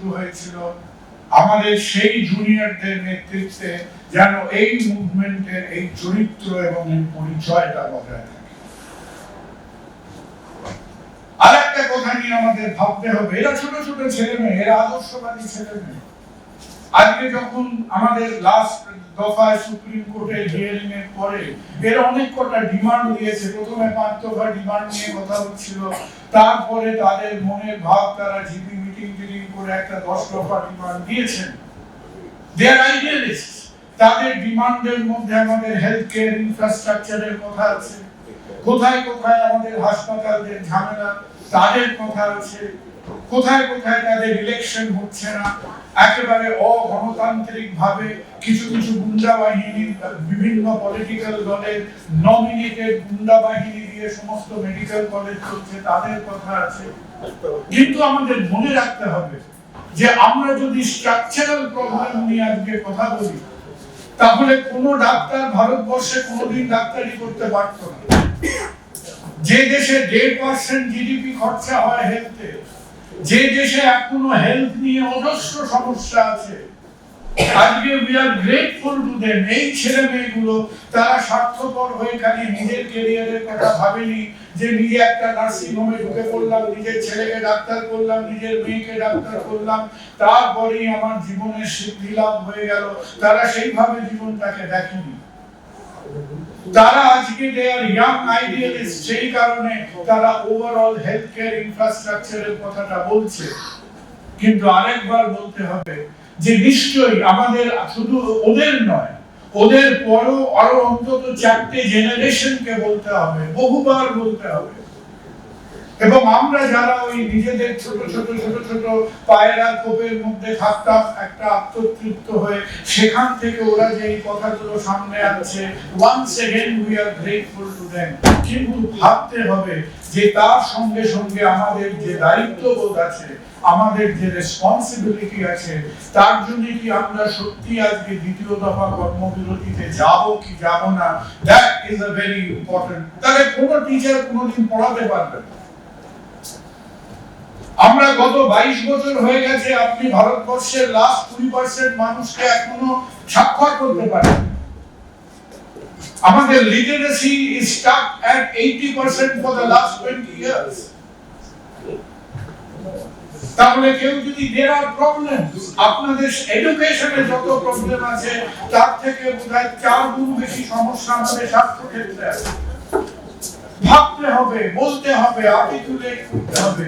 শুরু হয়েছিল। আমাদের সেই জুনিয়রদের নেতৃত্বে যেন এই মুভমেন্টের এই চরিত্র এবং এই পরিচয়টা বজায় থাকে। আর একটা কথা নিয়ে আমাদের ভাবতে হবে, এরা ছোট ছোট ছেলে মেয়ে, এরা আদর্শবাদী ছেলে মেয়ে। আজকে যখন আমাদের লাস্ট দফায় সুপ্রিম কোর্টের হিয়ারিং এর পরে এর অনেক কটা ডিমান্ড দিয়েছে। প্রথমে পাঁচ ডিমান্ড নিয়ে কথা হচ্ছিল তারপরে তাদের মনের ভাব তারা জিপি টিটিং করে একটা দশ দফা ডিমান্ড দিয়েছেন। দেয়ার আইডিয়ালিস্ট তাদের ডিমান্ডের মধ্যে আমাদের হেলথ কেয়ার ইনফ্রাস্ট্রাকচারের কথা আছে। কোথায় কোথায় আমাদের হাসপাতালদের ঝামেলা, তাদের কথা আছে। কোথায় কোথায় তাদের ইলেকশন হচ্ছে না, একেবারে অগণতান্ত্রিক ভাবে কিছু কিছু গুন্ডা বাহিনী বিভিন্ন পলিটিক্যাল দলের নমিনেটেড গুন্ডা বাহিনী দিয়ে সমস্ত মেডিকেল কলেজ চলছে তাদের কথা আছে। কিন্তু আমাদের মনে রাখতে হবে যে আমরা যদি স্ট্রাকচারাল প্রবলেম নিয়ে আজকে কথা বলি, তাহলে কোন ডাক্তার ভারতবর্ষে কোনোদিন ডাক্তারি করতে পারতো না। যে দেশে দেড় পার্সেন্ট জিডিপি খরচা হয় হেলথে যে দেশে এখনও হেলথ নিয়ে অজস্র সমস্যা আছে, আজকে we are grateful to them এই ছেলে মেয়েগুলো, তারা স্বার্থপর হয়ে খালি নিজের কেরিয়ারের কথা ভাবেনি যে নিজে একটা নার্সিং হোমে ঢুকে পড়লাম, নিজের ছেলেকে ডাক্তার করলাম, নিজের মেয়েকে ডাক্তার করলাম, তারপরেই আমার জীবনের সিদ্ধি লাভ হয়ে গেল। তারা সেইভাবে জীবনটাকে দেখেনি। তারা আজকে দে আর ইয়াং আইডিয়ালিস্ট সেই কারণে তারা ওভারঅল হেলথ কেয়ার ইনফ্রাস্ট্রাকচারের কথাটা বলছে। কিন্তু আরেকবার বলতে হবে যে নিশ্চয়ই আমাদের শুধু ওদের নয়, ওদের পরও আরও অন্তত চারটে জেনারেশনকে বলতে হবে, বহুবার বলতে হবে। এবং আমরা যারা ওই নিজেদের ছোট ছোট ছোট ছোট পায়রা কোপের মধ্যে থাকতাম, একটা আত্মতৃপ্ত হয়ে সেখান থেকে ওরা যে কথাগুলো সামনে আনছে once again we are grateful to them কিন্তু ভাবতে হবে যে তার সঙ্গে সঙ্গে আমাদের যে দায়িত্ববোধ আছে, আমাদের যে রেসপন্সিবিলিটি আছে, তার জন্য কি আমরা সত্যি আজকে দ্বিতীয় দফা কর্মবিরতিতে যাব কি যাব না? That is a very important তাহলে কোনো টিচার কোনোদিন পড়াতে পারবে না। আমরা গত বাইশ বছর হয়ে গেছে আপনি ভারতবর্ষের লাস্ট কুড়ি পার্সেন্ট মানুষকে এখনও স্বাক্ষর করতে পারেন। আমাদের literacy is stuck at eighty percent for the last twenty years তাহলে কেউ যদি দেয়ার আর প্রবলেম আপনাদের এডুকেশনে যত প্রবলেম আছে, তার থেকে বোধহয় চার গুণ বেশি সমস্যা আমাদের স্বাস্থ্য ক্ষেত্রে আছে। ভাবতে হবে, বলতে হবে আর্টিকুলেট করতে হবে।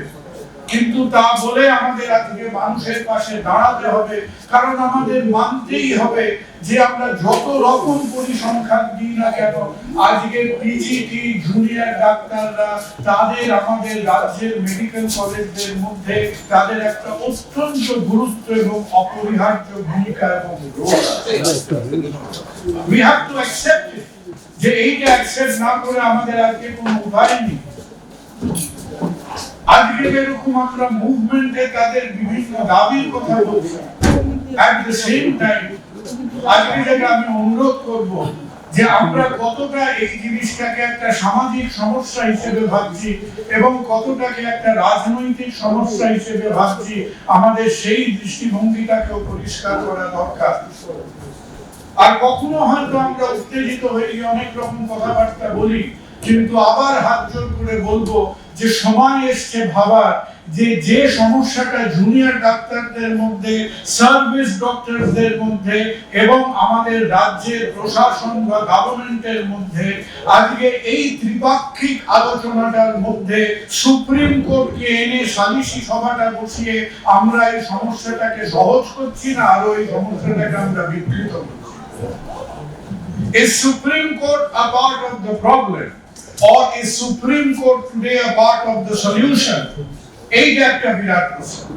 কিন্তু তা বলে আমাদের আজকে মানুষের পাশে দাঁড়াতে হবে। কারণ আমাদের মানতেই হবে যে আমরা যত রকম পরিসংখ্যান দিই না কেন, আজকে পিজিটি জুনিয়র ডাক্তাররা তাদের আমাদের রাজ্যের মেডিকেল কলেজদের মধ্যে তাদের একটা অত্যন্ত গুরুত্ব এবং অপরিহার্য ভূমিকা এবং উই হ্যাভ টু অ্যাকসেপ্ট যে এইটা অ্যাকসেপ্ট না করে আমাদের আজকে কোনো উপায় নেই। আজকে যেরকম আমরা মুভমেন্টে তাদের বিভিন্ন দাবির কথা বলছি। দ্য সেম টাইম আজকে আমি অনুরোধ করব, যে আমরা কতটা এই জিনিসটাকে একটা সামাজিক সমস্যা হিসেবে ভাবছি এবং কতটাকে একটা রাজনৈতিক সমস্যা হিসেবে ভাবছি, আমাদের সেই দৃষ্টিভঙ্গিটাকেও পরিষ্কার করা দরকার। আর কখনো হয়তো আমরা উত্তেজিত হয়ে অনেক রকম কথাবার্তা বলি, কিন্তু আবার হাত জোর করে বলব যে সময় এসছে ভাবার, যে যে সমস্যাটা জুনিয়র ডাক্তারদের মধ্যে সার্ভিস ডক্টরদের মধ্যে এবং আমাদের রাজ্যের প্রশাসন বা গভর্নমেন্টের মধ্যে, আজকে এই ত্রিপাক্ষিক আলোচনাটার মধ্যে সুপ্রিম কোর্টকে এনে সালিশি সভাটা বসিয়ে আমরা এই সমস্যাটাকে সহজ করছি না, আরও এই সমস্যাটাকে আমরা বিকৃত করছি Is Supreme Court a part of the? Or is Supreme Court today a part of the solution? এইটা একটা বিরাট প্রশ্ন।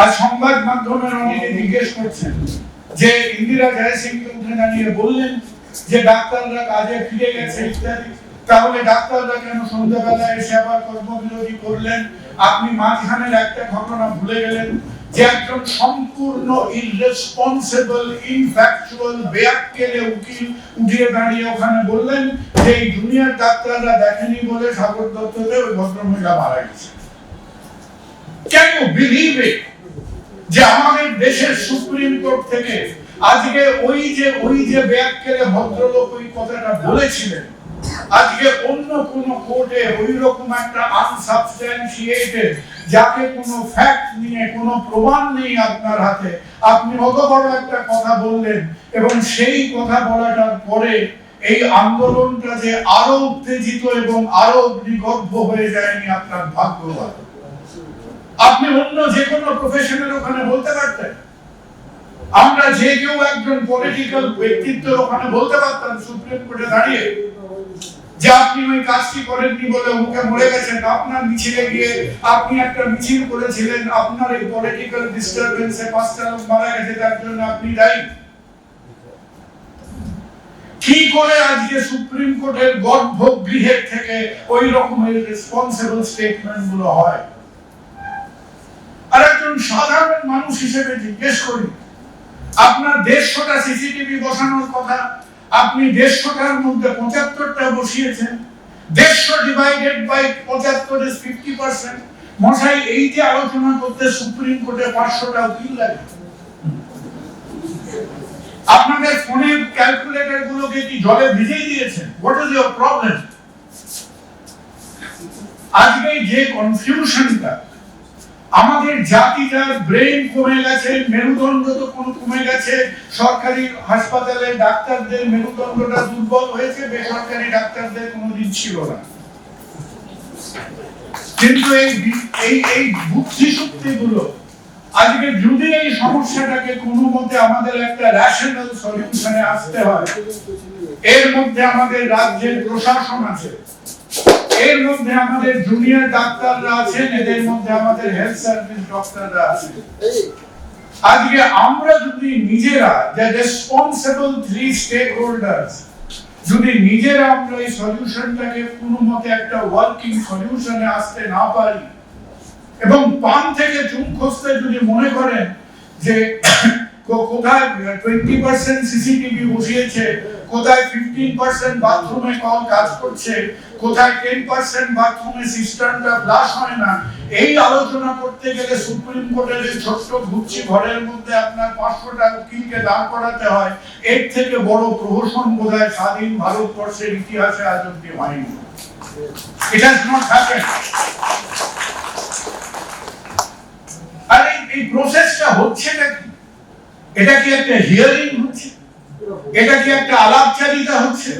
আর সংবাদ মাধ্যমের অনেকে জিজ্ঞেস করছেন যে ইন্দিরা জয়সিংকে উঠে দাঁড়িয়ে বললেন যে ডাক্তাররা কাজে ফিরে গেছে ইত্যাদি। তাহলে ডাক্তাররা কেন সন্ধ্যাবেলায় এসে আবার কর্মবিরতি করলেন? আপনি মাঝখানের একটা ঘটনা ভুলে গেলেন। যে একজন সম্পূর্ণ ইররেসপন্সিবল ইনফ্যাকচুয়াল বেয়াক্কেলে উকিল উঠিয়ে দাঁড়িয়ে ওখানে বললেন যে এই জুনিয়র ডাক্তাররা দেখেনি বলে সাগর দত্ততে ওই ভদ্রমহিলা মারা গেছে Can you believe it? যে আমাদের দেশের সুপ্রিম কোর্ট থেকে আজকে ওই যে ওই যে ব্যাগকেলে ভদ্রলোক ওই কথাটা বলেছিলেন আজকে অন্য কোন কোর্টে ওই রকম একটা আনসাবস্ট্যান্সিয়েটেড যাকে কোনো ফ্যাক্ট নিয়ে, কোনো প্রমাণ নেই আপনার হাতে, আপনি অত বড় একটা কথা বললেন, এবং সেই কথা বলাটার পরে এই আন্দোলনটা যে আরও উত্তেজিত এবং আরও অগ্নিগর্ভ হয়ে যায়নি আপনার ভাগ্যবান আপনি অন্য যে কোনো প্রফেশনের ওখানে বলতে পারতেন। আমরা যে কেউ একজন পলিটিক্যাল ব্যক্তিত্বের ওখানে বলতে পারতাম, সুপ্রিম কোর্টে দাঁড়িয়ে। যে আপনি ওই কাজটি করেননি বলে মুখে মরে গেছেন আপনার মিছিলে গিয়ে আপনি একটা মিছিল করেছিলেন, আপনার এই পলিটিক্যাল ডিস্টারবেন্সে পাঁচটা লোক মারা গেছে, তার জন্য আপনি দায়ী। কি করে আজকে সুপ্রিম কোর্টের গর্ভগৃহের থেকে ওই রকমের রেসপন্সিবল স্টেটমেন্টগুলো হয়? আর একজন সাধারণ মানুষ হিসেবে জিজ্ঞেস করি, আপনার দেড়শোটা সিসিটিভি বসানোর কথা আপনি দেড়শোটার মধ্যে পঁচাত্তরটা বসিয়েছেন। দেড়শো ডিভাইডেড বাই পঁচাত্তর ইজ ফিফটি পার্সেন্ট মশাই, এই যে আলোচনা করতে সুপ্রিম কোর্টে পাঁচশোটা উকিল লাগে। আপনাদের ফোনের ক্যালকুলেটর গুলোকে কি জলে ভিজিয়ে দিয়েছেন? হোয়াট ইজ ইয়োর প্রবলেম আজকে যে কনফিউশনটা আমাদের জাতিটার ব্রেন কমে গেছে, মেরুদণ্ড তো কোন কমে গেছে, সরকারি হাসপাতালে ডাক্তারদের মেরুদণ্ডটা দুর্বল হয়েছে, বেসরকারি ডাক্তারদের কোনোদিন ছিল না। কিন্তু এই এই এই বুদ্ধি শক্তি গুলো আজকে যদি এই সমস্যাটাকে কোনো মতে আমাদের একটা রেশনাল সলিউশনে আসতে হয়, এর মধ্যে আমাদের রাজ্যের প্রশাসন আছে। এর মধ্যে আমাদের জুনিয়র ডাক্তাররা আছেন, এদের মধ্যে আমাদের হেলথ সার্ভিস ডক্টররা আছেন। আজকে আমরা যদি নিজেরা যে রেসপন্সিবল থ্রি স্টেক হোল্ডার্স যদি নিজেরা আমরা এই সলিউশনটাকে কোনো মতে একটা ওয়ার্কিং সলিউশনে আসতে না পারি, এবং পান থেকে চুন খসতে যদি মনে করেন যে কোথায় টোয়েন্টি পার্সেন্ট সিসিটিভি বসিয়েছে কোথায় ফিফটিন পার্সেন্ট বাথরুমে কল কাজ করছে, কোথায় টেন পার্সেন্ট বাথরুমে সিস্টেমটা ফ্লাশ হয় না, এই আলোচনা করতে গেলে সুপ্রিম কোর্টের এই ছোট্ট ঘুরছি ঘরের মধ্যে আপনার পাঁচশোটা উকিলকে দাঁড় করাতে হয়, এর থেকে বড় প্রহসন বোধহয় স্বাধীন ভারতবর্ষের ইতিহাসে আজ অব্দি হয়নি. আর, এই- প্রসেসটা হচ্ছে নাকি? এটা কি একটা হিয়ারিং হচ্ছে? এটা কি একটা আলাপচারিতা হচ্ছে?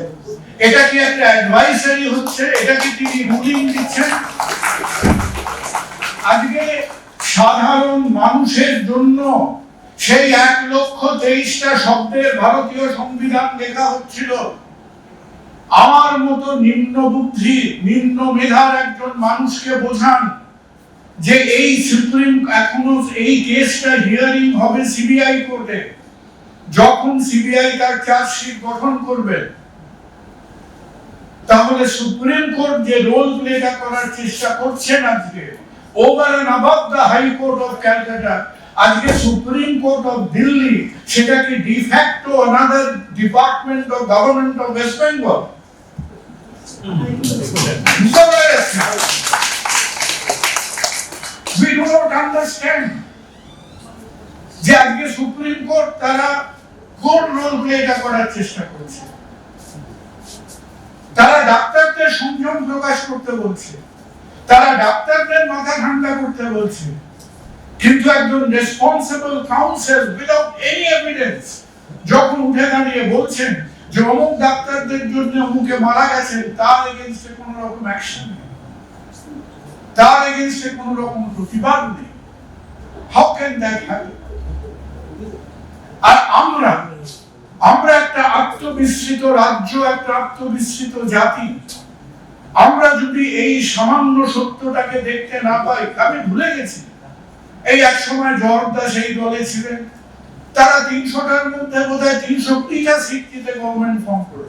এটা কি একটা অ্যাডভাইসারি হচ্ছে? এটা কি তিনি রুলিং দিচ্ছেন? আজকে সাধারণ মানুষের জন্য সেই এক লক্ষ তেইশটা শব্দের ভারতীয় সংবিধান লেখা হচ্ছিল। আমার মতো নিম্ন বুদ্ধি, নিম্ন মেধার একজন মানুষকে বোঝান যে এই সুপ্রিম এখনও এই কেসটা হিয়ারিং হবে সিবিআই কোর্টে যখন সিবিআই তার চার্জশিট গঠন করবে, তাহলে সুপ্রিম কোর্ট যে রোল প্লেটা করার চেষ্টা করছেন আজকে over and above the high court of Calcutta আজকে সুপ্রিম কোর্ট অফ দিল্লি সেটাকে de facto another department of government of West Bengal we do not understand যে আজকে সুপ্রিম কোর্ট তারা কোন রোল প্লেটা করার চেষ্টা করছে? তারা ডাক্তারদের সংযম প্রকাশ করতে বলছে। তারা ডাক্তারদের মাথা ঠান্ডা করতে বলছে। কিন্তু একজন responsible council without any evidence যখন উঠে দাঁড়িয়ে বলছেন যে অমুক ডাক্তারদের জন্য অমুকে মারা গেছেন, তার এগেনস্টে কোনো রকম অ্যাকশন নেই। তার এগেনস্টে কোনো রকম প্রতিবাদ নেই। হাউ ক্যান দ্যাট হ্যাপেন আর আমরা আমরা একটা আত্মবিস্মৃত রাজ্য, একটা আত্মবিস্মৃত জাতি। আমরা যদি এই সামান্য সত্যটাকে দেখতে না পাই, আমি ভুলে গেছি। এই এক সময় জর্দা সেই দলে ছিলেন। তারা তিনশোটার মধ্যে বোধ হয় তিনশোটিটা সিট দিতে গভর্নমেন্ট ফর্ম করেছে।